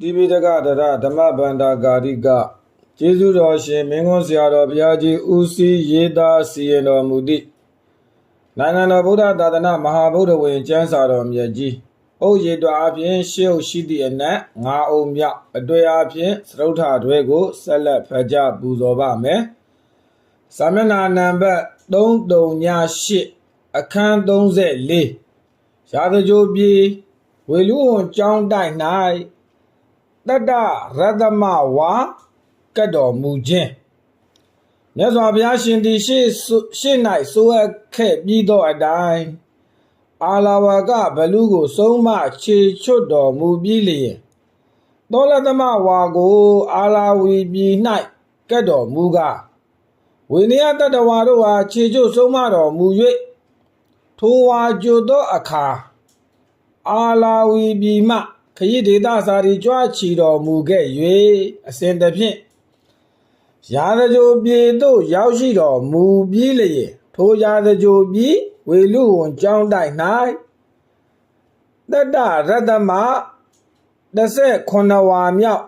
တိပိဋကတရဓမ္မဗန္တာဂာရိကကျေးဇူးတော်ရှင်မင်းကွန်းဆရာတော်ဘုရားကြီးဦးစီးရေးသားစီရင်တော်မူသည့်နိုင်ငံတော်ဗုဒ္ဓသာသနာမဟာဗုဒ္ဓဝင်ကျမ်းစာတော်မြတ်ကြီးအုပ်ရည်တော်အပြင်ရှေးဥရှိသည့်အနက်၅အုံမြောက်အတွေ့အပြင်သရုတ်ထတွဲကိုဆက်လက်ဖတ်ကြားပူဇော်ပါမယ်။စာမျက်နှာနံပါတ်338အခန်း34ရာဇကြိုပြည်ဝေလူဝန်ကျောင်းတိုက်၌ တတ္တရတ္တမဝါကတ်တော်မူခြင်းမြတ်စွာဘုရားရှင်သည်ရှေ့ရှေ့၌ဆိုအပ်ခဲ့ပြီးသောအတိုင်းအာလာဝကဘလူကိုဆုံးမခြေချွတ်တော်မူပြီးလျင်သောလတ္တမဝါကို အာလာဝီပြည်၌ကတ်တော်မူကားဝိနည်းတတ္တဝါတို့အားခြေချွတ်ဆုံးမတော်မူ၍ထိုဝါကြိုသောအခါအာလာဝီပြည်မှ ခရီးဒေသစာရီကြွားချီတော်မူခဲ့၍အစဉ်တဖြင့်ရာဇကြိုပြည်သို့ရောက်ရှိတော်မူပြီးလျင်ထိုရာဇကြိုပြည်ဝေလူဝန်ကျောင်းတိုက်၌တတ္တရတ္တမ19ဝါမြောက်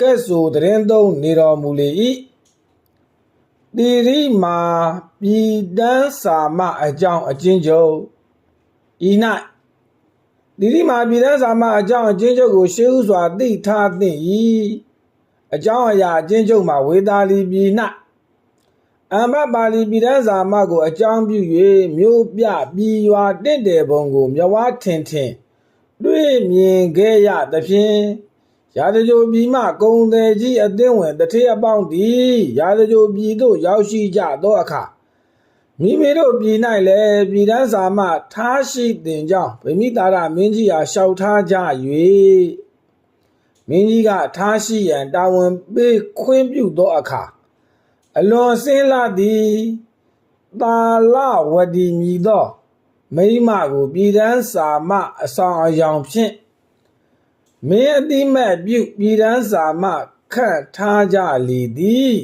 ကဲ့ဆိုတရင်သုံးနေတော်မူလေ၏တိရိမာပြည်တန်းစာမအကြောင်းအချင်းချုပ်ဤ၌ တိရိမာပြည်တန်းစာမအကြောင်းအချင်းချုပ်ကိုရှေးဥစွာသိထားသင့်၏အကြောင်းအရာအချင်းချုပ်မှာဝေသာလီပြည်၌အမ္မပါဠိပြည်တန်းစာမကိုအကြောင်းပြု၍မြို့ပြပြည်ရွာတင့်တယ်ပုံကိုမြဝထင်ထင်တွေ့မြင်ခဲ့ရသဖြင့်ရာဇကြိုပြည်မှကုံတယ်ကြီးအသင်းဝင်တထေးအပေါင်းသည်ရာဇကြိုပြည်သို့ရောက်ရှိကြသောအခါ မိမိတို့ပြည်၌လည်းပြည်တန်းစာမှထားရှိတင်ကြောင်းဗိမိတာရမင်းကြီးအားလျှောက်ထားကြ၍မင်းကြီးကထားရှိရန်တာဝန်ပေးခွင့်ပြုသောအခါအလွန်စင်းလာသည်တာလဝတီမြည်သော မိန်းမကိုပြည်တန်းစာမှအဆောင်အယောင်ဖြင့်မင်းအတိမတ်ပြုပြည်တန်းစာမှခန့်ထားကြလေသည်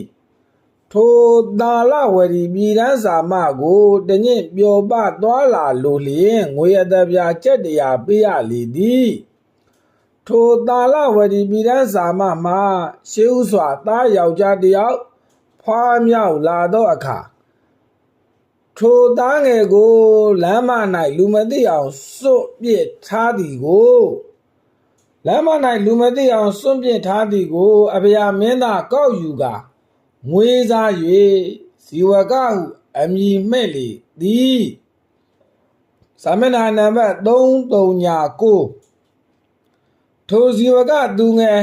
ထိုတာလဝရီပြည်တန်းစာမှကိုတညင့်ပျော်ပသွားလာလိုလျင်ငွေအသက်ပြာကျက်တရာပေးရလေသည်ထိုတာလဝရီပြည်တန်းစာမှမှရှေးဥစွာသားယောက်ျားတစ်ယောက်ဖွားမြောက်လာသောအခါထိုသားငယ်ကိုလမ်းမ၌လူမသိအောင်စွန့်ပစ်ထားသည်ကိုလမ်းမ၌လူမသိအောင်စွန့်ပစ်ထားသည်ကိုအဗျာမင်းသားကောက်ယူကာ ငွေစား၍ဇီဝကဟုအမည်မဲ့လေသည်သာမဏေနံပါတ်339ထိုဇီဝကသူငယ်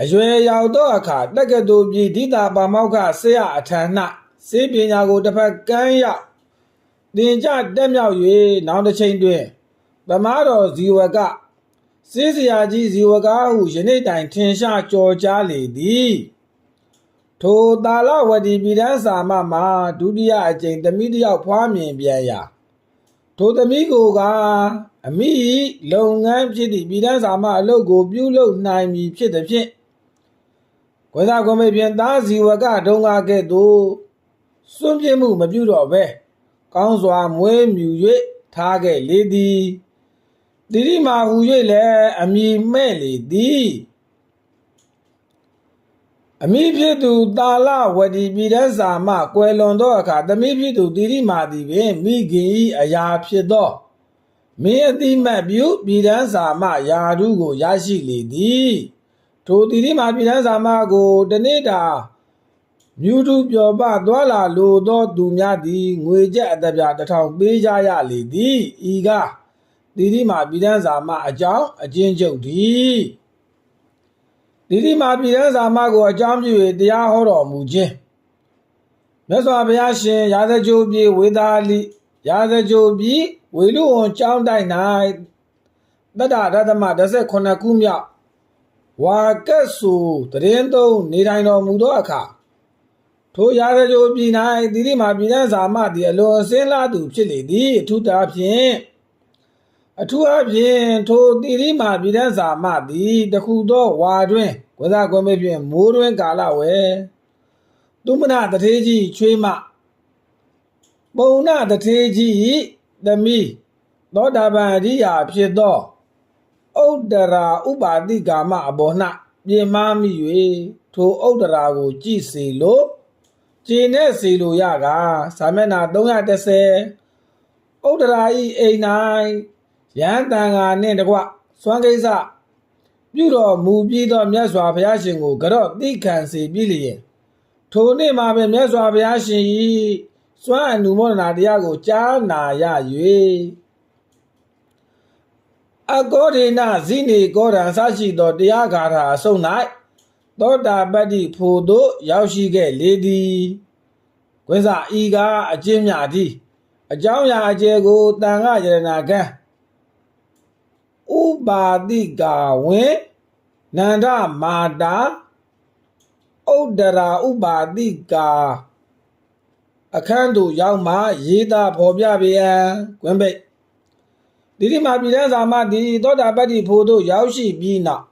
အရွယ်ရောက်သောအခါတက္ကသိုလ်ပြည်ဒိတာပါမောက္ခဆရာအထံ၌စေပညာကိုတစ်ဖက်ကမ်းရောက်တင်ကြတက်မြောက်၍နောက်တစ်ချိန်တွင်သမားတော်ဇီဝကစေးစရာကြီးဇီဝကားဟုယနေ့တိုင်ထင်ရှားကြော်ကြားလေသည် ထိုတာလဝတီပြည်တန်းစာမမှာဒုတိယအကြိမ်သမီးတစ်ယောက်ဖွားမြင်ပြန်ရာထိုသမီးကိုကအမိ၏လုပ်ငန်းဖြစ်သည့်ပြည်တန်းစာမအလုပ်ကိုပြုလုပ်နိုင်မည်ဖြစ်သည်ဖြင့်ကွယ်သာကွန်မေဖြင့်သားဇီဝကဒုံကားကဲ့သို့စွန့်ပြစ်မှုမပြုတော့ဘဲကောင်းစွာမွေးမြူ၍ထားခဲ့လေသည်တိရိမာဟူ၍လည်းအမိမဲ့လေသည် အမိဖြစ်သူတာလဝတီပြည်တန်းစာမှကွယ်လွန်သောအခါသမီးဖြစ်သူတိရိမာသည်ပင်မိခင်၏အရာဖြစ်သောမင်းအတိမတ်ပြုပြည်တန်းစာမှယာဓုကိုရရှိလေသည်ထိုတိရိမာပြည်တန်းစာမှကိုတနေ့တာမြူတူပျော်ပသွာလာလိုသောသူများသည်ငွေကျပ်အသက်ပြတစ်ထောင်ပေးကြရလေသည်ဤကားတိတိမာပြည်တန်းစာမအကြောင်းအချင်းချုပ်သည် တိတိမာပြည်တန်းစာမကိုအကြောင်းပြု၍တရားဟောတော်မူခြင်းမြတ်စွာဘုရားရှင်ရာဇကြိုပြည်ဝေသာလိရာဇကြိုပြည်ဝေလူဝန်ကျောင်းတိုက်၌တတ္တရတ္တမ18ခုမြောက်ဝါကက်ဆူတရင်သုံးနေထိုင်တော်မူသောအခါထိုရာဇကြိုပြည်၌တိတိမာပြည်တန်းစာမသည်အလွန်အစင်းလာသူဖြစ်လေသည်အထုတာဖြင့် အထူးအဖြင့်ထိုတိရိမာပြည်တန်းစာမသည်တခုသောဝါတွင်ဝဇကွယ်မဲ့ဖြင့်မိုးတွင်ကာလဝဲသူမနာတထေးကြီးချွေးမပုံနာတထေးကြီး၏သမီးသောတာပန်အရိယာဖြစ်သောဥဒ္ဒရာဥပါတိကာမအဘော၌ပြင်မာမိ၍ထိုဥဒ္ဒရာကို ကြည်စီလို့ကျင်နဲ့စီလို့ရကစာမျက်နှာ330ဥဒ္ဒရာဤအိမ်၌ ယဟန်တန်ဃာနှင့်တကွစွမ်းကိစ္စပြုတော်မူပြီးသောမြတ်စွာဘုရားရှင်ကိုကြော့တိခံစေပြီးလျင်ထိုနေ့မှာပဲမြတ်စွာဘုရားရှင်ဤစွမ်းအနုမောဒနာတရားကိုကြားနာရ၍အကောဒေနဇိနေကောရံအစရှိသောတရားဂါထာအဆုံး၌သောတာပတ္တိဖို့သို့ရောက်ရှိခဲ့လေသည်ကွင်းစာဤကအကျဉ်းမြသည်အကြောင်းအရာအကျယ်ကိုတန်ခရယနာကံ ဥပါတိကာဝင်နန္ဒမာတာဥဒ္ဒရာဥပါတိကာအခန်းသို့ရောက်မှရေးသားဖော်ပြပြန်ကွင်းပိတ်ဒီဒီမှာပြည်တန်းစာမသည်သောတာပတ္တိဖို့သို့ရောက်ရှိပြီးနောက်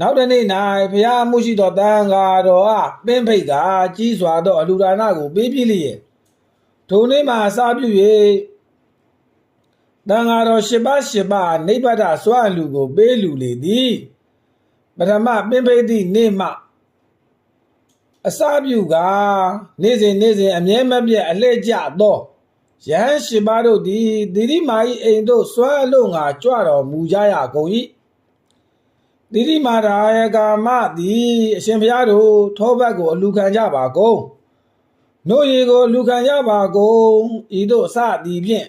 နောက်တစ်နေ့၌ဘုရားမှုရှိသောတန်ဃာတော်အားပင်ဖိတ်ကကြီးစွာသောအလူဒါနကိုပေးပြီးလျက်ထိုနေ့မှာအစာပြု၍ တန်ဃာတော်၈ပါး၈ပါးနိဗ္ဗာန်စွာလူကို ပေးလူလေသည်ပထမပင်ဖိတ်သည့်နေ့မှအစာပြုကနေ့စဉ်နေ့စဉ်အမြဲမပြတ်အလှည့်ကျသောယဟန်ရှင်ပါတို့သည်တိရိမာဤအိမ်တို့စွမ်းအလို့ငါကြွတော်မူကြရကုန်၏တိရိမာရာယကာမသည်အရှင်ဘုရားတို့ထောဘတ်ကိုအလူခံကြပါကုန်နို့ရီကိုအလူခံကြပါကုန်ဤတို့အစသည်ဖြင့်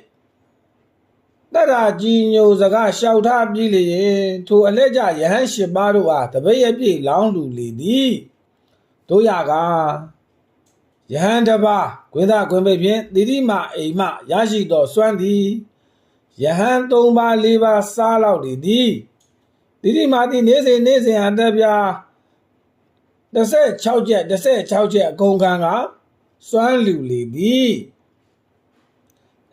တတရာကြီးညိုစကားလျှောက်ထားပြီးလျင်ထိုအလက်ကြယဟန်ရှင်ပါတို့အားတပည့်ရပြည့်လောင်းလူလေသည်တို့ရကားယဟန်တပါကွင်းသားကွင်းပိတ်ဖြင့်တိတိမအိမ်မရရှိသောစွမ်းသည်ယဟန်၃ပါး၄ပါးစားလောက်နေသည်တိတိမသည်နေ့စဉ်နေ့စဉ်အတက်ပြား16ချက်16ချက်အကုန်ခံကစွမ်းလူလေသည်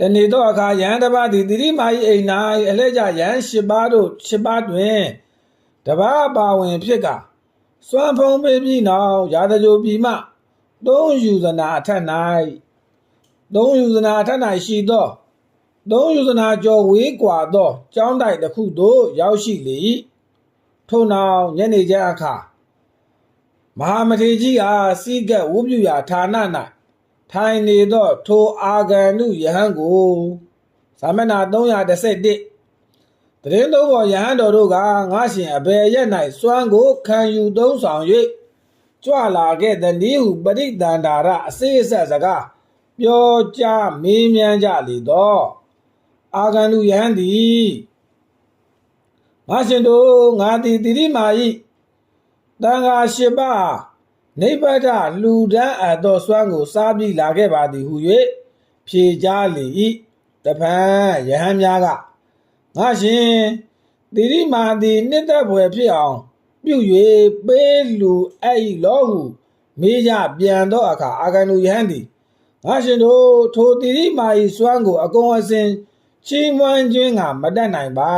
တနေသောအခါယဟန်တပါးသည်တိရိမာ၏အိမ်၌အလှကြယဟန်၈ပါးတို့၈ပါးတွင်တပါးပါဝင်ဖြစ်ကစွမ်းဖုံးပေးပြီးနောက်ရာဇဂိုပြီမှသုံးယူဇနာအထက်၌သုံးယူဇနာအထက်၌ရှိသောသုံးယူဇနာကျော်ဝေးကွာသောကျောင်းတိုက်တစ်ခုသို့ရောက်ရှိလေ၏ထို့နောက်ညနေကျအခါမဟာမထေရကြီးအားစီကဝုပြုရာဌာန၌ ထိုင်နေသောထိုအာဂန္တုယဟန်ကိုသာမဏေ311တရင်သုံးပေါ်ယဟန်တော်တို့ကငါရှင်အဘယ်ရက်၌စွမ်းကိုခံယူသုံးဆောင်၍ကြွလာခဲ့တဲ့နည်းဟုပရိတန္တာရအစေအဆက်စကားပြောကြားမေးမြန်းကြလေတော့အာဂန္တုယဟန်သည်ငါရှင်တို့ငါသည်တိရိမာဤတန်ဃာရှိပါ နိဗ္ဗာန်လူဒန်းအပ်သောစွမ်းကိုစားပြီးလာခဲ့ပါသည်ဟု၍ဖြေကြားလေ၏တပံယဟန်များကငါရှင်တိရိမာသည်နှစ်သက်ဖွယ်ဖြစ်အောင်ပြု၍ပေးလူအဲ့ဤလောဟုမေးကြပြန်သောအခါအာဂန္တုယဟန်သည်ငါရှင်တို့ထိုတိရိမာဤစွမ်းကိုအကုန်အစင်ချီးမွမ်းခြင်းကမတတ်နိုင်ပါ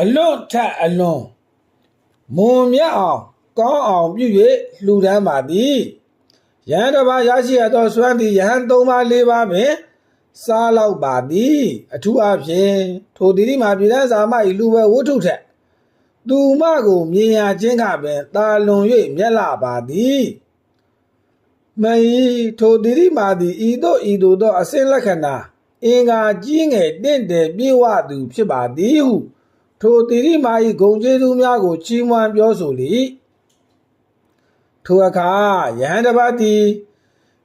အလွတ်ထက်အလွန်မွန်မြတ်အောင် ကောင်းအောင်ပြု၍လှူဒန်းပါသည်ယဟန်တစ်ပါးရရှိရသောစွမ်းသည်ယဟန်၃ပါး၄ပါးပင်စားလောက်ပါသည်အထူးအဖြင့်ထိုတိရိမာပြည်တန်းစာမ၏လူပဲဝတ္ထုထက်သူမကိုမြင်ရခြင်းကပင်တာလွန်၍မျက်လာပါသည်မယီထိုတိရိမာသည်ဤသို့ဤသို့သောအစဉ်လက္ခဏာအင်္ဂါကြီးငယ်တင့်တယ်ပြေဝသူဖြစ်ပါသည်ဟု ထိုတိရိမာ၏ဂုံကျေးဇူးများကိုချီးမွမ်းပြောဆိုလေ၏ ထိုအခါယဟန်တစ်ပါးသည်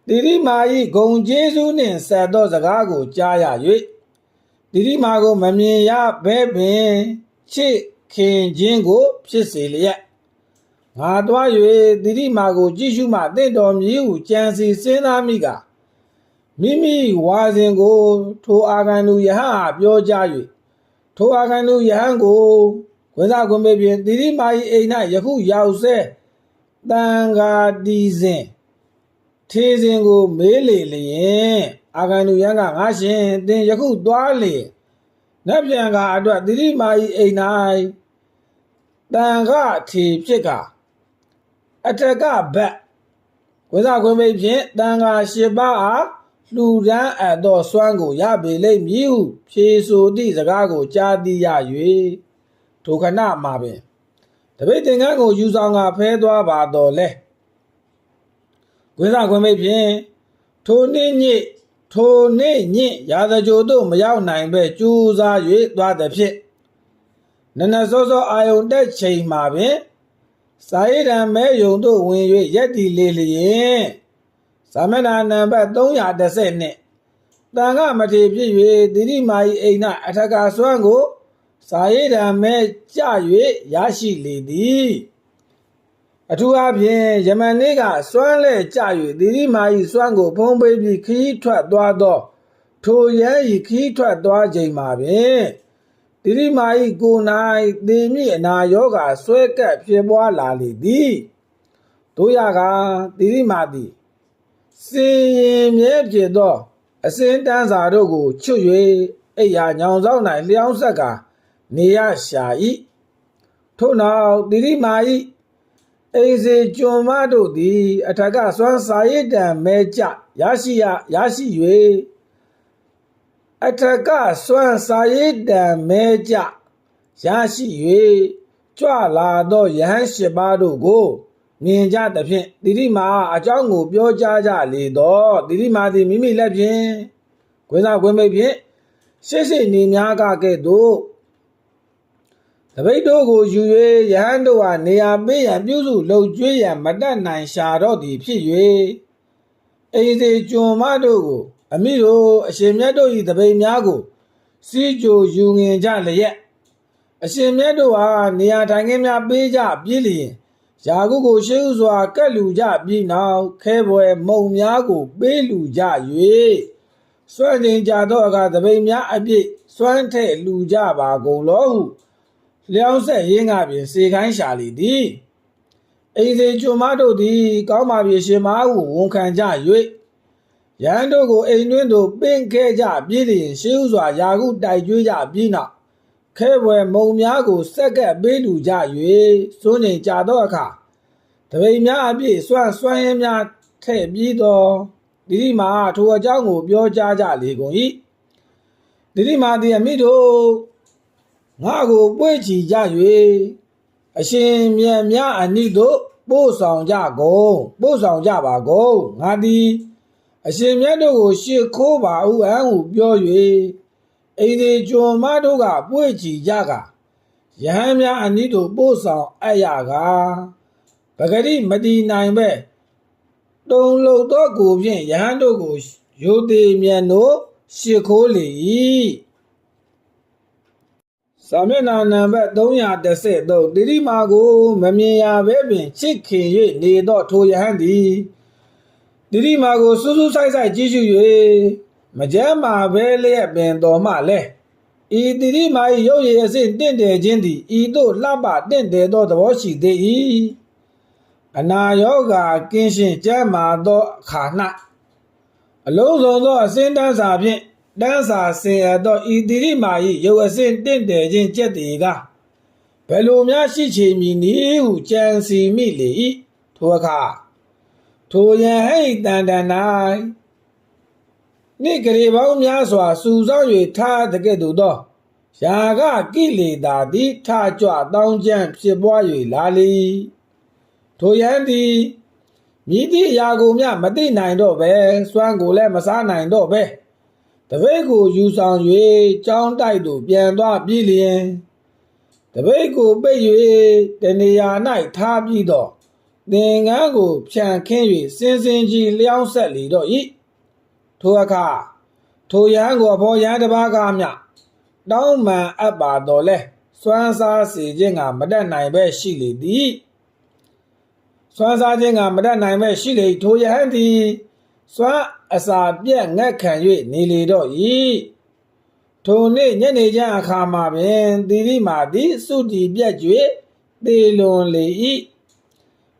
တိရိမာ၏ဂုံကျေးဇူးနှင့်ဆက်သောစကားကိုကြားရ၍တိရိမာကိုမမြင်ရဘဲပင်ချစ်ခင်ခြင်းကို ဖြစ်စေလျက်ငါသွား၍တိရိမာကိုကြည့်ရှုမှတင့်တော်မည်ဟုကြံစီစဉ်းစားမိကမိမိဝါစဉ်ကို ထိုအာဂန္တုယဟန်အားပြောကြား၍ထိုအာဂန္တုယဟန်ကိုဝိဇ္ဇကွန်ပေပြင်တိရိမာ၏အိမ်၌ယခုရောက်ဆဲ တန်ဃာတီစဉ်ထေစဉ်ကိုမေးလေလျင်အာဂန္တုယဟန်ကငါရှင်သင်ယခုသွားလေနတ်ပြန်ကအတွက်တိရိမာ၏အိမ်၌တန်ခထေဖြစ်ကအထက်ကဘက်ဝိဇ္ဇကွန်ပေဖြင့်တန်ဃာ၈ပါးအားလှူဒန်းအပ်သောစွမ်းကိုရပေလိမ့်မည်ဟုဖြေဆိုသည့်စကားကိုကြားသိရ၍ထိုခဏမှာပင် တပိတ်သင်္ကန်းကိုယူဆောင်ကဖဲသွားပါတော့လဲကွင်းစားခွင့်မိတ်ဖြင့်ထိုနေ့ညစ်ထိုနေ့ညစ်ရာဇကြိုတို့မရောက်နိုင်ပဲကြိုးစား၍သွားသည်ဖြင့်နနစောစောအာယုန်တက်ချိန်မှာပင်စာရိဒံမဲယုံတို့ဝင်၍ရက်တီလေးလျင်သာမဏေနံပါတ်330နှစ်တန်ခမထေဖြစ်၍တိရိမာဤအိမ်၌အထက်ကစွမ်းကို စာရိဒံမဲကြ၍ရရှိလေသည်အထူးအားဖြင့်ယမန်နေ့ကစွမ်းလဲကြ၍တိရိမာဤစွမ်းကိုဖုံးပေးပြီးခီးထွက်သွားသောထိုရဲဤခီးထွက်သွားချိန်မှာပင်တိရိမာဤကိုယ်၌သေမိအနာယောဂါဆွဲကပ်ဖြစ်ပွားလာလေသည်တို့ရကတိရိမာသည်စင်ရင်မြဲဖြစ်သော အစင်းတန်းစာတို့ကိုချွတ်၍အိယာညောင်ဆောင်၌လျောင်းဆက်က နေရရှာ၏ထို့နောက်တိရိမာ၏အိစေကျွန်မတို့သည် အထက်ကစွမ်းစာရည်တံမဲကြရရှိရရရှိ၍အထက်ကစွမ်းစာရည်တံမဲကြရရှိ၍ကြွလာသောယဟန်ရှိပါးတို့ကိုမြင်ကြသဖြင့်တိရိမာအကြောင်းကိုပြောကြားကြလေတော့တိရိမာသည်မိမိလက်ဖြင့်ခွင်းစားခွင်းမိတ်ဖြင့်ရှေ့ရှေ့နေများကကဲ့သို့ တပိတ်တို့ကိုယူ၍ယဟန်တို့ဟာနေရာပေးရန်ပြုစုလှုပ်ကြွေးရန်မတတ်နိုင်ရှာတော့သည်ဖြစ်၍အိစေကျွန်မတို့ကို အမိတို့အရှင်မြတ်တို့၏တပိတ်များကို စီးကြိုယူငင်ကြလျက်အရှင်မြတ်တို့ဟာနေရာထိုင်ခင်းများပေးကြပြည်လျင်ယာကုကိုရှေးဥစွာကက်လူကြပြီးနောက်ခဲပွဲမုံများကို ပေးလူကြ၍စွန့်ကျင်ကြသောအခါတပိန်များအပြည့်စွန့်ထည့်လူကြပါကုန်လောဟု လျောင်းဆက်ရင်းကပြင်စေခိုင်းရှာလေသည်အိမ်စေကျွမတို့သည် ကောင်းပါပြီရှင်မဟုဝန်ခံကြ၍ရန်တို့ကိုအိမ်တွင်းသို့ပင့်ခဲ့ကြပြီးလျင်ရှေးဥစွာယာကုတိုက်ကျွေးကြပြီးနောက်ခဲပွဲမုံများကိုစက်ကပ်ပေးလူကြ၍စွန့်ကျင်ကြသောအခါတပိန်များအပြည့်စွန့်စွန့်ရင်များထည့်ပြီးတော့ဒီဒီမှာထိုအကြောင်းကိုပြောကြားကြလေကုန်၏ဒီဒီမှာဒီအမိတို့ ငါကိုပွေ့ချီကြ၍အရှင်မြတ်များအနိတို့ပို့ဆောင်ကြကုန်ပို့ဆောင်ကြပါကုန်ငါသည်အရှင်မြတ်တို့ကိုရှ िख ိုးပါဟုအံ့ဟုပြော၍အိမ်ဒီကျွန်မတို့ကပွေ့ချီကြကယဟန်များအနိတို့ပို့ဆောင်အပ်ရကပဂတိမတီနိုင်ပဲတုံလုံသောကိုဖြင့်ယဟန်တို့ကိုယိုသေးမြန်တို့ရှ िख ိုးလေ၏ စာမျက်နှာနံပါတ်333တိရိမာကိုမမြင်ရဘဲပင်ချစ်ခင်၍နေသောထိုယဟန်သည်တိရိမာကိုစူးစူးဆိုင်ဆိုင်ကြည့်ရှု၍မကြမ်းမာဘဲလျက်ပင်တော်မှလဲဤတိရိမာ၏ရုပ်ရည်အစဉ်တင့်တယ်ခြင်းသည်ဤသို့လှပတင့်တယ်သောသဘောရှိသေး၏အနာယောဂါကင်းရှင်းကြမ်းမာသောအခါ၌အလုံးစုံသောအစဉ်တန်းစာဖြင့် တန်းစာဆင်ရသောဤတိရိမာ၏ရုပ်အစဉ်တင့်တယ်ခြင်းကြက်တည်ကဘယ်လိုများရှိချေမည်နည်းဟုကြံစီမိလေ၏ထိုအခါထိုယံဟိတန်တန်၌နေ့ကလေးပေါင်းများစွာ စူဆောင်း၍ထားတကဲ့သို့သောယာကကိလေသာသည်ထကြွတောင်းကျမ်းဖြစ်ပွား၍လာလေ၏ထိုယံသည်မြည်သည့်အရာကိုမျှမသိနိုင်တော့ပဲစွမ်းကိုလည်းမစားနိုင်တော့ပဲ တပိတ်ကိုယူဆောင်၍ကြောင်းတိုက်သို့ပြန်သွားပြီလျင်တပိတ်ကိုပိတ်၍တနေရာ၌ထားပြီးတော့သင်္ကန်းကိုဖြန့်ခင်း၍စင်စင်ကြီးလျောင်းဆက်လေတော့၏ထိုအခါထိုရန်ကိုအဖော်ရန်တစ်ပါးကမျှတောင်းမှန်အပ်ပါတော့လဲစွမ်းစားစေခြင်းကမတတ်နိုင်ပဲရှိလေသည်စွမ်းစားခြင်းကမတတ်နိုင်ပဲရှိလေထိုယဟန်သည် စွမ်းအစာပြက်ငက်ခံ၍နေလေတော့၏ထိုနေ့ညနေကျအခါမှာပင်သီရိမာသည်စုတီပြက်ကျွေသေလွန်လေ၏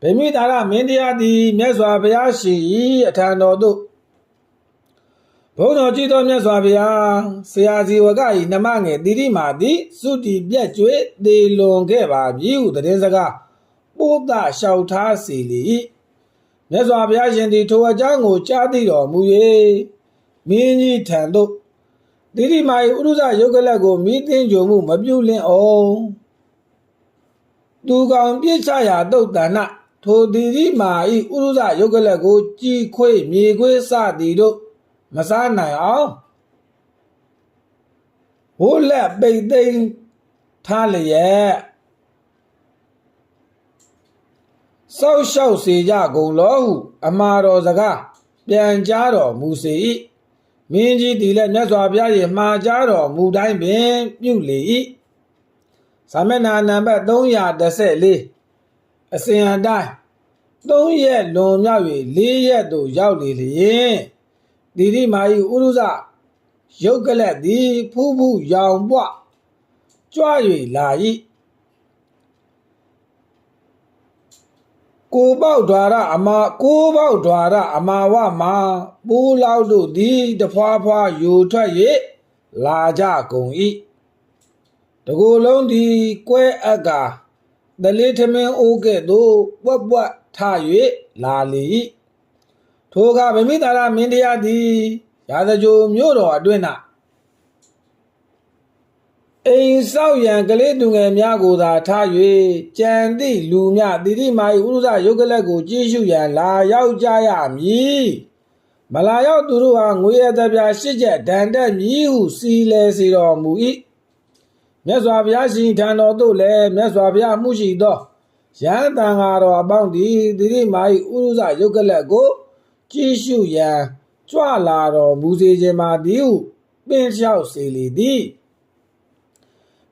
ဗိမိတာရမင်းတရားသည်မြတ်စွာဘုရားရှင်၏အထံတော်သို့ဘုန်းတော်ကြည်တော်မြတ်စွာဘုရားဆရာစီဝက၏နမငယ်တိရိမာသည်စုတီပြက်ကျွေသေလွန်ခဲ့ပါပြီဟုတည်စကားပို့တာလျှောက်ထားစီလေ၏ မြတ်စွာဘုရားရှင်သည်ထိုအကြောင်းကိုကြားသိတော်မူ၍မင်းကြီးထံသို့တိရိမာ၏ဥရုဇယုတ်ကလတ်ကိုမိသိကြုံမှုမပြုလင့်အောင်သူကောင်ပြစ်ချရာတုတ်တဏထိုတိရိမာ၏ဥရုဇယုတ်ကလတ်ကိုကြည်ခွေမြေခွေစသည်တို့မစားနိုင်အောင်ဟိုလက်ပိတ်သိမ်းထားလျက် စောက်ရှောက်စေကြကုန်လောဟုအမာတော်စကားပြန်ကြားတော်မူစေ၏မင်းကြီးသည်လည်းမြတ်စွာဘုရား၏မှာကြားတော်မူတိုင်းပင်ပြုလေ၏သာမဏေနံပါတ်314အစဉ်အတိုင်း3ရက်လွန်မြောက်၍4ရက်သို့ရောက်လေလျင်တိရိမာ၏ဥရုဇရုပ်ကလတ်သည်ဖူးဖူးရောင်ပွကြွ၍လာ၏ ကိုပေါက်ဓာရအမာကိုပေါက်ဓာရအမာဝမှာပိုးလောက်တို့သည်တဖွာဖွာယူထွက်၍လာကြကုန်၏တကူလုံးသည်ကွဲအပ်ကာတလေးထမင်းအိုးကဲ့သို့ပွက်ပွက်ထ၍လာလေ၏ထိုအခါဗမိတာရမင်းတရားသည်ရာဇကြိုမြို့တော်အတွင်း၌ အိမ်ဆောက်ရန်ကလေးသူငယ်များကိုသာထား၍ကြံသည့်လူများတိတိမာ၏ဥရုဇယုတ်ကလတ်ကိုကြည့်ရှုရန်လာရောက်ကြရမည်မလာရောက်သူတို့ဟာငွေရတပြားရှစ်ချက်ဒဏ်တက်မည်ဟုစီလဲစေတော်မူ၏မြတ်စွာဘုရားရှင်ထံတော်သို့လည်းမြတ်စွာဘုရားမှုရှိသောရဟန်းတန်ဃာတော်အပေါင်းသည်တိတိမာ၏ဥရုဇယုတ်ကလတ်ကိုကြည့်ရှုရန်ကြွလာတော်မူစေခြင်းမှာသည်ဟုပင်လျှောက်စေလေသည်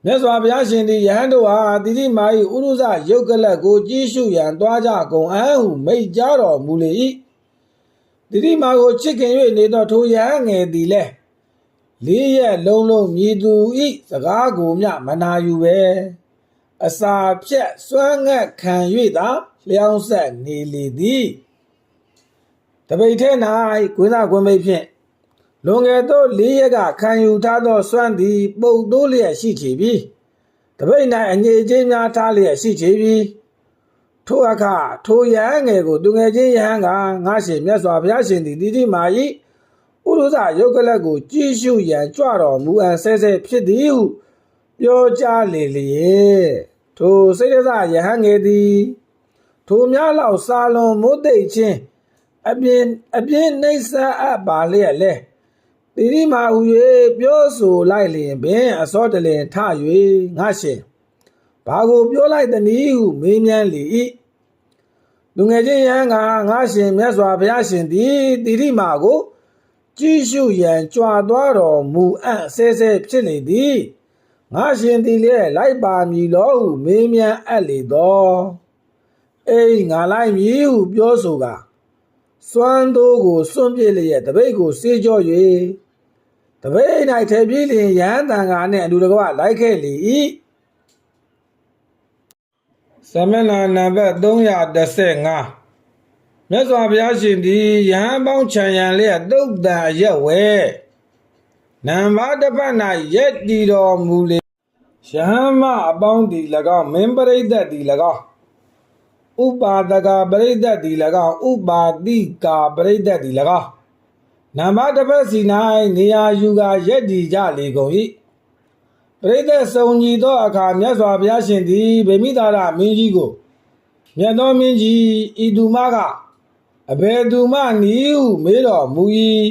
မြတ်စွာဘုရားရှင်သည်ယဟန်တို့ဟာတိတိမာ၏ဥရုဇယုတ်ကလတ်ကိုကြည့်ရှုရန်တွားကြကုန်အံ့ဟုမိတ်ကြားတော်မူလေ၏တိတိမာကိုချစ်ခင်၍နေသောထိုယဟန်ငယ်သည်လည်းလေးရက်လုံးလုံးမြည်သူဤစကားကိုမျှမနာယူပဲအစာဖြက်စွမ်းငတ်ခံ၍သာလျောင်းဆက်နေလေသည်တပိတ်ထဲ၌ကွင်းသားကွင်းမိတ်ဖြင့် လွန်ငယ်သော၄ရက်ကခံယူထားသောစွမ်းသည် ပုတ်တိုးလျက်ရှိချေပြီတပိတ်၌အငြိချင်းများထားလျက်ရှိချေပြီထိုအခါထိုရဟန်းငယ်ကိုသူငယ်ချင်းရဟန်းကငါရှင်မြတ်စွာဘုရားရှင်သည်တိတိမာ၏ဥရုဇယုတ်ကလတ်ကိုကြည့်ရှုရန်ကြွတော်မူအပ်ဆဲဆဲဖြစ်သည်ဟုပြောကြားလေလျက်ထိုစိတ်ရသယဟန်ငယ်သည်ထိုများလောက်စာလွန်မိုးသိပ်ချင်းအပြင်းအပြင်းနှိမ့်ဆက်အပ်ပါလျက်လဲ တိရိမာဟူ၍ပြောဆိုလိုက်လျင်ပင်အစောတလင်ထ၍ငါရှင်ဘာကိုပြောလိုက်သနည်းဟုမေးမြန်းလေ၏လူငယ်ချင်းရန်ကငါရှင်မြတ်စွာဘုရားရှင်သည်တိရိမာကိုကြည့်ရှုရန်ကြွာသွားတော်မူအပ်ဆဲဆဲဖြစ်လေသည်ငါရှင်သည်လည်းလိုက်ပါမည်လောဟုမေးမြန်းအပ်လေသောအေးငါလိုက်မည်ဟုပြောဆိုကာစွမ်းတိုးကိုစွန့်ပစ်လျက်တပိတ်ကိုစေးကြော၍တ ပိတ်၌ထဲပြေးလျင်ရဟန်းတန်ခါနှင့်အလူတကွလိုက်ခဲ့လေ၏သမဏနံပါတ်315မြတ်စွာဘုရားရှင်သည်ယဟန်ပေါင်းခြံရန်လျက်တုတ်တန်အရက်ဝဲနံပါတ်တစ်ပတ်၌ရက်တည်တော်မူလေယဟန်မအပေါင်းသည်၎င်းမင်းပရိသတ်သည်၎င်းဥပါဒကပရိသတ်သည်၎င်းဥပါတိကာပရိသတ်သည်၎င်း နံပါတ်တစ်ပတ်စီ၌နေရာယူကာရက်တည်ကြလေကုန်၏ပရိသတ်စုံညီသောအခါမြတ်စွာဘုရားရှင်သည်ဗေမိတာရမင်းကြီးကိုမြတ်သောမင်းကြီးဤသူမကအဘယ်သူမှနီးဟုမေးတော်မူ၏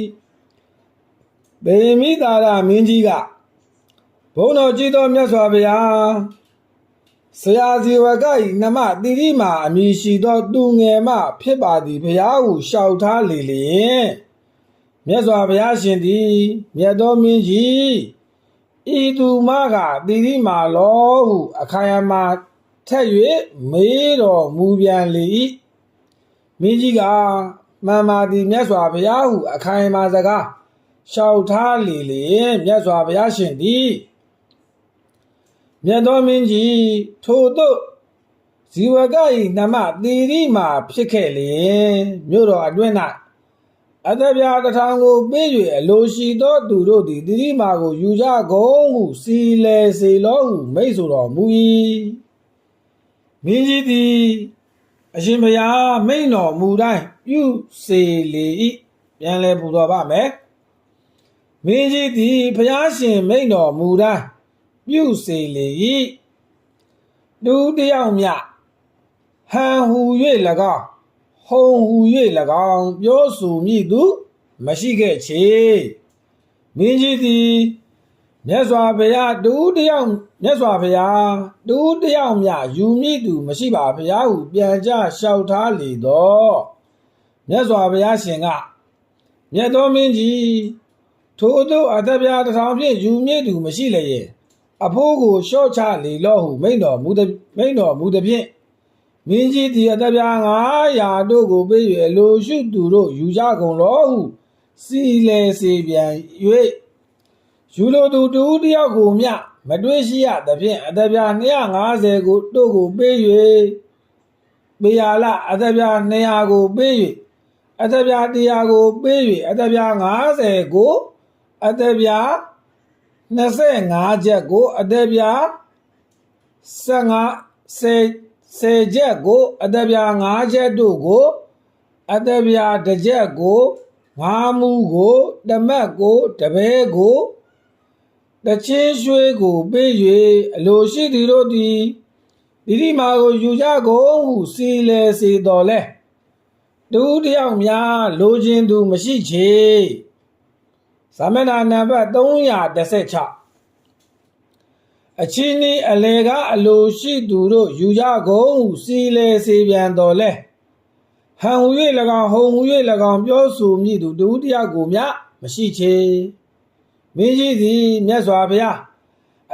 ဗေမိတာရမင်းကြီးကဘုန်းတော်ကြည်တော်မြတ်စွာဘုရားဆရာဇီဝကဤနမတိရိမာအမည်ရှိသောသူငယ်မှဖြစ်ပါသည်ဘုရားဟုလျှောက်ထားလေလျင် မြတ်စွာဘုရားရှင်သည်မြတ်တော်မင်းကြီးဤသူမကတိရိမာလောဟုအခါယမထက်၍မေးတော်မူပြန်လေ၏မင်းကြီးကမှန်ပါသည်မြတ်စွာဘုရားဟုအခိုင်အမာစကားလျှောက်ထားလေလျင်မြတ်စွာဘုရားရှင်သည်မြတ်တော်မင်းကြီးထိုတို့ဇီဝက၏နမသီရိမာဖြစ်ခဲ့လျင်မြို့တော်အတွင်း၌ အတပြားတစ်ထောင်ကိုပေး၍အလိုရှိသောသူတို့သည်သီရိမာကိုယူကြကုန်ဟုစီလေစေလောဟုမိတ်ဆိုတော်မူ၏မင်းကြီးသည်အရှင်ဘုရားမိန့်တော်မူတိုင်းပြုစေလေ၏ပြန်လဲပူတော်ပါမယ်မင်းကြီးသည်ဖျားရှင်မိန်တော်မူတိုင်းပြုစေလေ၏သူတယောက်မြဟန်ဟူ၍၎င်း ဟုံဟူ၍၎င်းပြောဆိုမိသူ မရှိခဲ့ချေမင်းကြီးသည်မြတ်စွာဘုရားတူတယောက်မြတ်စွာဘုရားတူတယောက်မြယူမိသူမရှိပါဘုရားဟုပြန်ကြလျှောက်ထားလေတော့မြတ်စွာဘုရားရှင်ကမြတ်တော်မင်းကြီးထို့သောအတ္တပြားတစ်ထောင်ဖြင့်ယူမိသူမရှိလျင်အဖိုးကိုလျှော့ချလေလော့ဟုမိန့်တော်မူသည်မိန့်တော်မူသည်ဖြင့် မင်းကြီးသည်အတ္တပြား900တို့ကိုပေး၍အလိုရှုသူတို့ယူကြကုန်လောဟုစီလေစီပြန်၍ယူလိုသူတူတယောက်ကိုမျှမတွေ့ရှိရသဖြင့်အတ္တပြား250ကိုတို့ကိုပေး၍ပေးရလအတ္တပြား200ကိုပေး၍အတ္တပြား100ကိုပေး၍အတ္တပြား50ကိုအတ္တပြား25ချက်ကိုအတ္တပြား15 10 10ချက်ကိုအတ္တပြား5ချက်တို့ကိုအတ္တပြားတစ်ချက်ကိုငါးမှုကိုတမတ်ကိုတပဲကိုတချင်းရွှေကိုပေး၍အလိုရှိသည်တို့သည်ဒီဒီမာကိုယူကြကုန်ဟုစီလေစီတော်လဲတူတယောက်များလိုချင်သူမရှိချေသမဏနံပါတ်316 အချင်းဤအလေကအလိုရှိသူတို့ယူကြကုန်ဟုစီလေစီပြန်တော်လဲဟန်ဟူ၍၎င်းဟုံဟူ၍၎င်းပြောဆိုမည်သူတူတယောက်ကိုမျှမရှိချေမင်းကြီးသည်မြတ်စွာဘုရား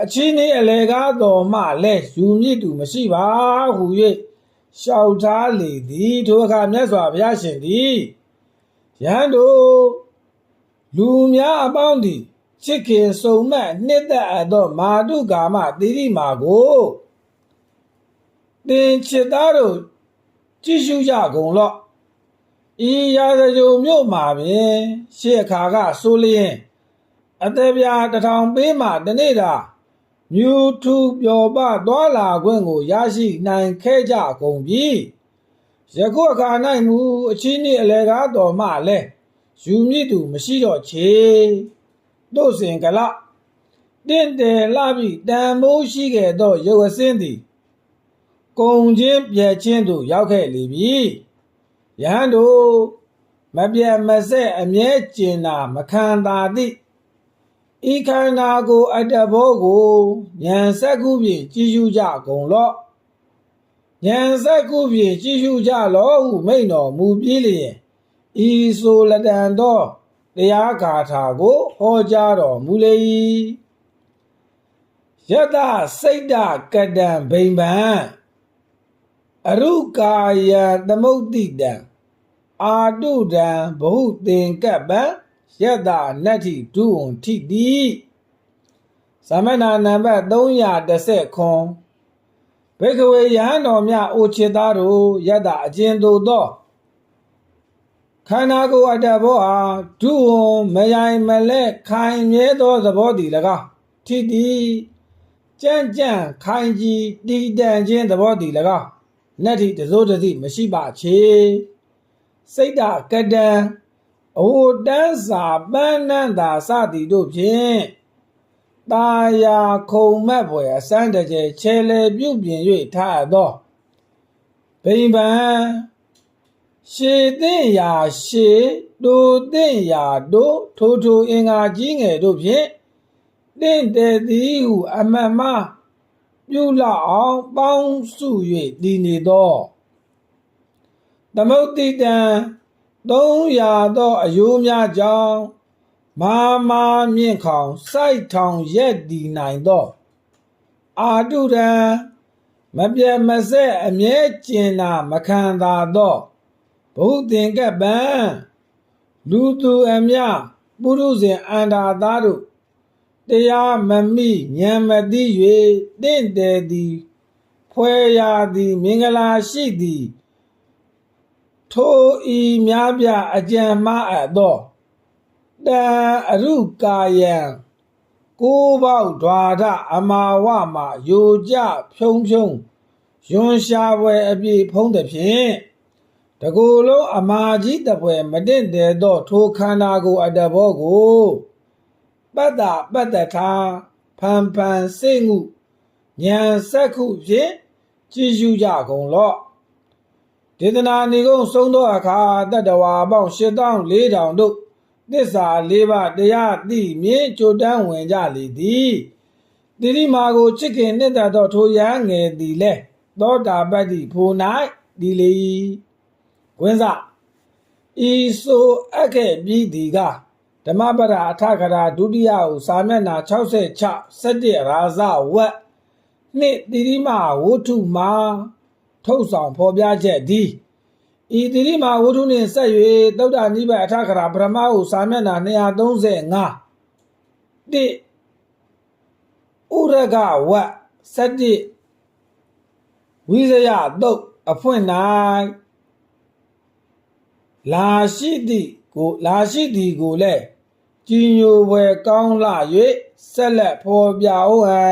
အချင်းဤအလေကားတော်မှလည်းယူမည်သူမရှိပါဟု၍ရှောက်ထားလေသည်ထိုအခါမြတ်စွာဘုရားရှင်သည်ယဟန်တို့လူများအပေါင်းသည် ချစ်ခင်စုံမက်နှစ်သက်အပ်သောမာတုကာမတိရိမာကိုတင်ချစ်သားတို့ကြည့်ရှုကြကုန်လော့ဤရာဇဂုံမြို့မှာပင်ရှေ့အခါကဆိုလျင်အသက်ပြားတစ်ထောင်ပေးမှတနေ့တာမြူထူပျော်ပသွားလာခွင့်ကိုရရှိနိုင်ခဲ့ကြကုန်ပြီယခုအခါ၌မူအချင်းနှင့်အလေကားတော်မှလည်းယူမြင့်သူမရှိတော့ချေ တို့စဉ်ကလတင့်တယ်လှပြီးတန်မိုးရှိခဲ့သောရုပ်အစင်းသည်ကုံချင်းပြည့်ချင်းသို့ရောက်ခဲ့လေပြီယဟန်တို့မပြတ်မဆက်အမြဲကျင်နာမခံသာသည့်ဤခန္ဓာကိုအတ္တဘောကိုဉာဏ်စက္ခုဖြင့်ကြည်ယူကြကုန်လော့ဉာဏ်စက္ခုဖြင့်ကြည်ယူကြလော့ဟုမိန့်တော်မူပြီးလျင်ဤဆိုလတန်သော တရားဂါထာကိုဟောကြားတော်မူလေ၏ယတစိတ်တကတံဘိမ္ပံအရုကာယံသမုတ်တိတံအာတုတံဘဟုသင်္ကပ္ပံယတနတ္ထိဒုဝံထိတိသမဏနံပါတ်310ခွန်ဘေကဝေယဟန်တော်မြအိုချစ်သားတို့ယတအကျဉ်သို့သော ခန္ဓာကိုယ်အတ္တဘောဟာဒုဝံမယိုင်မလဲခိုင်မြဲသောသဘောတည်၎င်းထိတိကြံ့ကြံ့ခိုင်ကြီးတည်တံ့ခြင်းသဘောတည်၎င်းနတ္ထိတစိုးတသိမရှိပါချေစိတ်တကတံအဝတန်းစာပန်းနန်းသာစသည်တို့ဖြင့်တာယာခုံမက်ဖွယ်အစမ်းတကျချဲလေပြုတ်ပြင်၍ထားသောဗိမ္ပံ ရှေသိရာရှေတူသိရာတို့ထိုထိုအင်္ဂါကြီးငယ်တို့ဖြင့်တင့်တယ်သည်ဟုအမတ်မပြုလောက်အောင်ပေါင်းစု၍တည်နေသောသမုတ်တိတံ300သောအယိုးများကြောင့်မာမာမြင့်ခေါင်စိုက်ထောင်ရက်တည်နိုင်သောအာတုရံမပြတ်မဆက်အမြဲကျင်နာမခံသာသော ဘုသင်္ကပ္ပံလူသူအမြပုရုဇဉ်အန္တာသားတို့တရားမမိဉာဏ်မသိ၍တင့်တယ်သည်ဖွဲ့ရာသည်မင်္ဂလာရှိသည်ထိုဤများပြအကြံမှားအပ်သောတံအရုကာယံကိုးပေါက်ဓာထအမာဝမှာယိုကြဖြုံဖြုံယွန်ရှားပွဲအပြည့်ဖုံးသည်ဖြင့် တကူလုံးအမာကြီးတပွဲမတင့်တယ်သောထိုခန္ဓာကိုယ်အတ္တဘောကိုပတ္တာပတ္တထာဖန်ဖန်စိတ်ငုဉာဏ်စက္ခုဖြင့်ကြည်ယူကြကုန်လော့ဒေသနာနေကုန်ဆုံးသောအခါတတ္တဝါပေါင်း8400တို့သစ္စာ၄ပါးတရားသိမြင်ကြိုတန်းဝင်ကြလေသည်တိရိမာကိုချစ်ခင်နှစ်သက်သောထိုရဟန်းငယ်သည်လဲသောတာပတ္တိဖို၌ဒီလေ၏ ဝင်းစဤဆိုအပ်ခဲ့ပြီးသည်ကဓမ္မပဒအထခရာဒုတိယဟုစာမျက်နှာ66 17ရာဇဝက်နှစ်တိရိမာဝုထုမှာထုတ်ဆောင်ဖော်ပြချက်သည်ဤတိရိမာဝုထုနှင့်ဆက်၍သုဒ္ဓနိဗ္ဗာန်အထခရာပရမဟုစာမျက်နှာ235တိဥရကဝက်17ဝိဇယတုတ်အဖွင့်၌ လာရှိသည်ကိုလာရှိသည်ကိုလည်းကြည်ညိုပွဲကောင်းလာ၍ဆက်လက်ဖော်ပြအောင်ဟံ